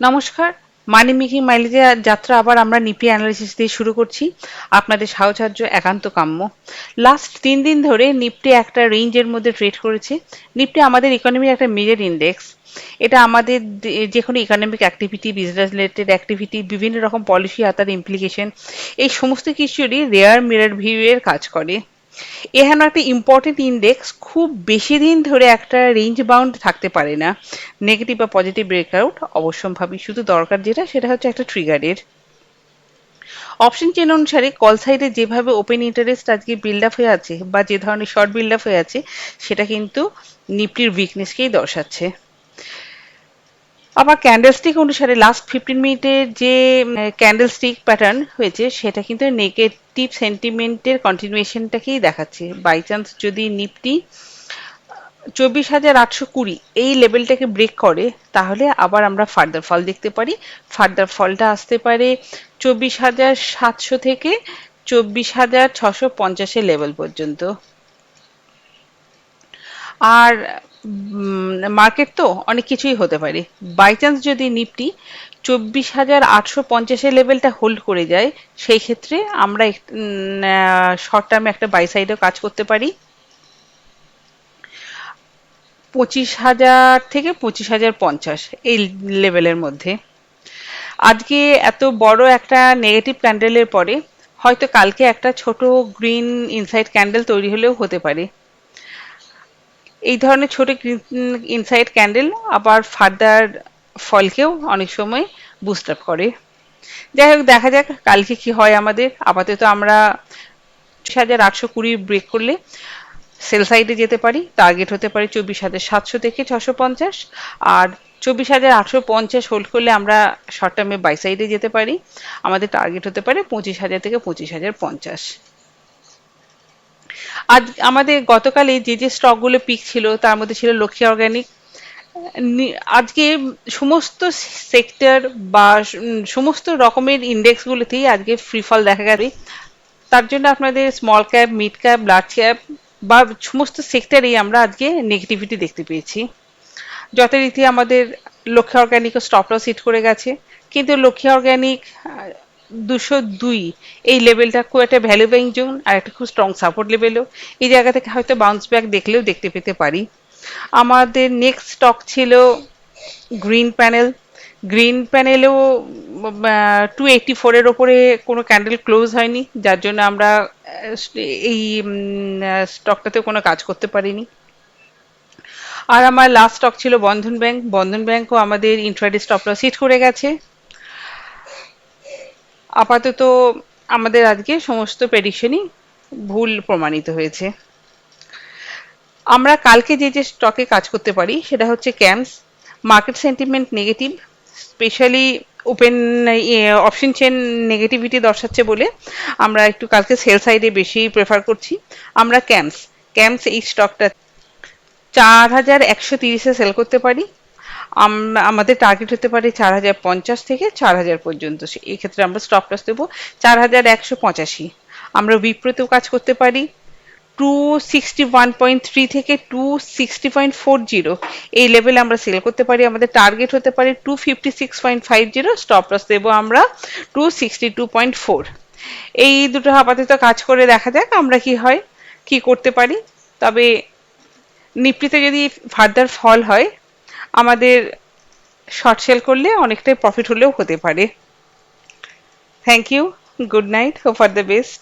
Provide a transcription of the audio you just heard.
নমস্কার মানি মেকিং মাইলেজে যাত্রা আবার আমরা নিপি অ্যানালিসিস দিয়ে শুরু করছি আপনাদের সাহচর্য একান্ত কাম্য। লাস্ট তিন দিন ধরে নিফটি একটা রেঞ্জের মধ্যে ট্রেড করেছে। নিফটি আমাদের ইকোনমির একটা মেজর ইন্ডেক্স এটা আমাদের যে কোনো economic activity business related activity বিভিন্ন রকম পলিসি আর তার ইমপ্লিকেশন এই সমস্ত কিছুরই রেয়ার মিরার ভিউ এর কাজ করে। এখানে একটা ইম্পর্টেন্ট ইন্ডেক্স খুব বেশি দিন ধরে একটা রেঞ্জ বাউন্ড থাকতে পারে না। নেগেটিভ বা পজিটিভ ব্রেকআউট অবশ্যম্ভাবী। শুধু দরকার যেটা, সেটা হচ্ছে একটা ট্রিগারের অপশন চেন অনুসারে কল সাইডে যেভাবে ওপেন ইন্টারেস্ট আজকে বিল্ড আপ হয়ে আছে বা যে ধরনের শর্ট বিল্ড আপ হয়ে আছে, সেটা কিন্তু নিফটির উইকনেসকেই দর্শাচ্ছে। আবার ক্যান্ডেলস্টিক অনুসারে লাস্ট ফিফটিন মিনিটের যে ক্যান্ডেলস্টিক প্যাটার্ন হয়েছে, সেটা কিন্তু নেগেটিভ সেন্টিমেন্টের কন্টিনিউয়েশনটাকেই দেখাচ্ছে। বাই চান্স যদি নিফটি চব্বিশ হাজার আটশো কুড়ি এই লেভেলটাকে ব্রেক করে, তাহলে আবার আমরা ফার্দার ফল দেখতে পারি। ফার্দার ফলটা আসতে পারে চব্বিশ হাজার সাতশো থেকে চব্বিশ হাজার ছশো পঞ্চাশের লেভেল পর্যন্ত। আর মার্কেট তো অনেক কিছুই হতে পারে। বাই চান্স যদি নিফটি চব্বিশ হাজার আটশো পঞ্চাশের লেভেলটা হোল্ড করে যায়, সেই ক্ষেত্রে আমরা শর্ট টার্মে একটা বাই সাইডেও কাজ করতে পারি। পঁচিশ হাজার থেকে পঁচিশ হাজার পঞ্চাশ এই লেভেলের মধ্যে। আজকে এত বড় একটা নেগেটিভ ক্যান্ডেলের পরে হয়তো কালকে একটা ছোট গ্রিন ইনসাইড ক্যান্ডেল তৈরি হলেও হতে পারে। এই ধরনের ছোট ইনসাইড ক্যান্ডেল আবার ফার্দার ফলকেও অনেক সময় বুস্ট আপ করে। যাই হোক, দেখা যাক কালকে কি হয় আমাদের। আপাতত আমরা হাজার আটশো কুড়ি ব্রেক করলে সেল সাইডে যেতে পারি টার্গেট হতে পারে চব্বিশ হাজার সাতশো থেকে ছশো পঞ্চাশ। আর চব্বিশ হাজার আটশো পঞ্চাশ হোল্ড করলে আমরা শর্ট টার্মে বাই সাইডে যেতে পারি। আমাদের টার্গেট হতে পারে পঁচিশ হাজার থেকে পঁচিশ হাজার পঞ্চাশ। আজ আমাদের গতকালে যে যে স্টকগুলো পিক ছিল, তার মধ্যে ছিল লক্ষ্মী অর্গানিক আজকে সমস্ত সেক্টর বা সমস্ত রকমের ইন্ডেক্সগুলোতেই আজকে ফ্রি ফল দেখা গেছে। তার জন্য আপনাদের small cap mid cap large cap বা সমস্ত সেক্টরেই আমরা আজকে নেগেটিভিটি দেখতে পেয়েছি। যথারীতি আমাদের লক্ষ্মী অর্গানিকও স্টপ লস হিট করে গেছে। কিন্তু লক্ষ্মী অর্গানিক দুশো দুই। এই লেভেলটা খুব একটা ভ্যালু বাইং জোন, আর একটা খুব স্ট্রং সাপোর্ট লেভেলও এই জায়গা থেকে হয়তো বাউন্স ব্যাক দেখলেও দেখতে পেতে পারি। আমাদের নেক্সট স্টক ছিল গ্রিন প্যানেল গ্রিন প্যানেলেও টু এইটটি ফোরের ওপরে কোনো ক্যান্ডেল ক্লোজ হয়নি, যার জন্য আমরা এই স্টকটাতে কোনো কাজ করতে পারিনি। আর আমার লাস্ট স্টক ছিল বন্ধন ব্যাংক বন্ধন ব্যাংকও আমাদের ইন্ট্রাডে স্টপ লস হিট করে গেছে। আপাতত আমাদের আজকে সমস্ত প্রেডিকশনই ভুল প্রমাণিত হয়েছে। আমরা কালকে যে যে স্টকে কাজ করতে পারি, সেটা হচ্ছে camps market sentiment negative specially open option chain negativity দর্শাচ্ছে বলে আমরা একটু কালকে সেল সাইডে বেশি প্রেফার করছি। আমরা ক্যাম্পস ক্যাম্পস এই স্টকটা চার হাজার একশো তিরিশে সেল করতে পারি। আমাদের টার্গেট হতে পারে চার হাজার পঞ্চাশ থেকে চার হাজার পর্যন্ত। সে- এই ক্ষেত্রে আমরা স্টপ লস দেবো চার হাজার একশো পঁচাশি। আমরা বিপ্রতেও কাজ করতে পারি two sixty one point three থেকে two sixty point four zero এই লেভেলে আমরা সেল করতে পারি, আমাদের টার্গেট হতে পারে two fifty six point five zero stop loss দেবো আমরা two sixty two point four এই দুটো আপাতত কাজ করে দেখা যাক আমরা কি হয়, কি করতে পারি। তবে নিফটিতে যদি ফার্দার ফল হয় আমাদের শর্ট সেল করলে অনেকটাই প্রফিট হলেও হতে পারে। Thank you good night hope for the best